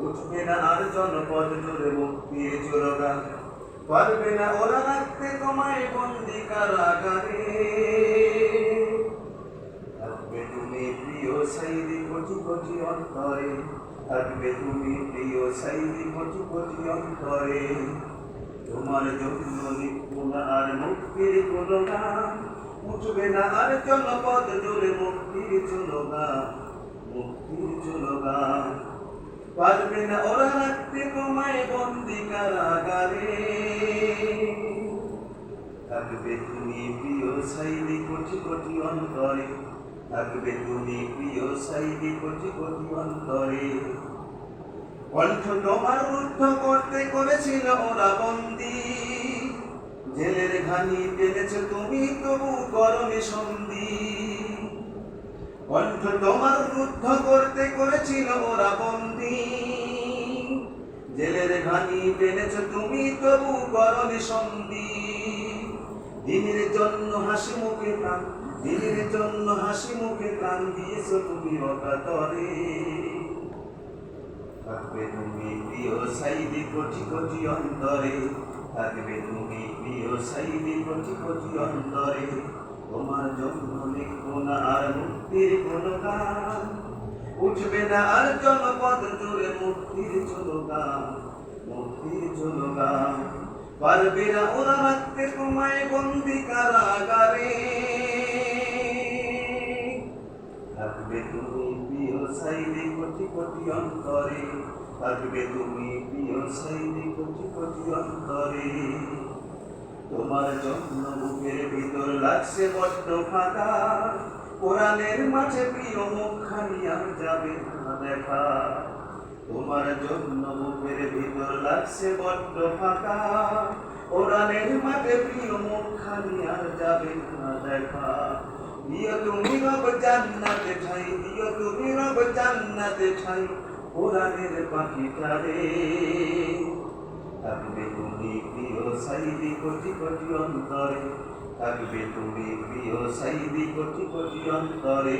উঠবে না আর জনপদ চোরগান পারবে না ওরা রাখতে তোমায় বন্দি কারাগারে থাকবে তুমি প্রিয় সাইদি কোটি কোটি অন্তরে থাকবে তুমি প্রিয় সাইদি কোটি কোটি অন্তরে তোমার জন্য লিখব না আর মুক্তির কোনো গান উঠবে না আর জনপদ জুড়ে মুক্তির চলো পারবে না ওরা রাখতে বন্দি কারাগারে। থাকবে তুমি প্রিয় সাইদি কোটি কোটি অন্তরে। থাকবে তুমি প্রিয় কোটি কোটি অন্তরে। কণ্ঠ তোমার রুদ্ধ করতে করেছিল ওরা বন্দি। জেলের ঘানি টেনেছে তুমি, তবু করণে সন্ধি। কণ্ঠ তোমার রুদ্ধ করতে করেছিল ওরা বন্দি। জেলের ঘানি টেনেছে তুমি, তবু করণে সন্ধি। দিনের জন্য হাসি মুখে প্রাণ, দিনের জন্য হাসি মুখে প্রাণ দিয়েছ তুমি অকাতরে। থাকবে তুমি প্রিয় সাইদি কোটি কোটি অন্তরে, থাকবে তুমি প্রিয় সাইদি কোটি কোটি অন্তরে। তোমার জন্য লিখব না আর মুক্তির কোনো গান উঠবে না আর জনপদ জুড়ে মুক্তির চলো গান মুক্তির চলো পারবে না ওরা রাখতে তোমায় বন্দি কারাগারে। থাকবে তুমি প্রিয় সাইদি কোটি কোটি অন্তরে। থাকবে তুমি প্রিয় সাইদি কোটি কোটি অন্তরে। তোমার জন্য বুকের ভিতর লাগছে বড্ড ফাঁকা। কোরআনের মাঝে প্রিয় মুখখানি আর যাবে না দেখা। তোমার জন্য বুকের ভিতর লাগছে বড্ড ফাঁকা। কোরআনের মাঝে প্রিয় মুখখানি আর যাবে না দেখা। দিও তুমি রব জান্নাতে ঠাই দিও তুমি রব জান্নাতে ঠাই কোরআনের পাখিটারে থাকবে তুমি সাইদি কোটি কোটি অন্তরে থাকবে তুমি প্রিয় সাইদি কোটি কোটি অন্তরে।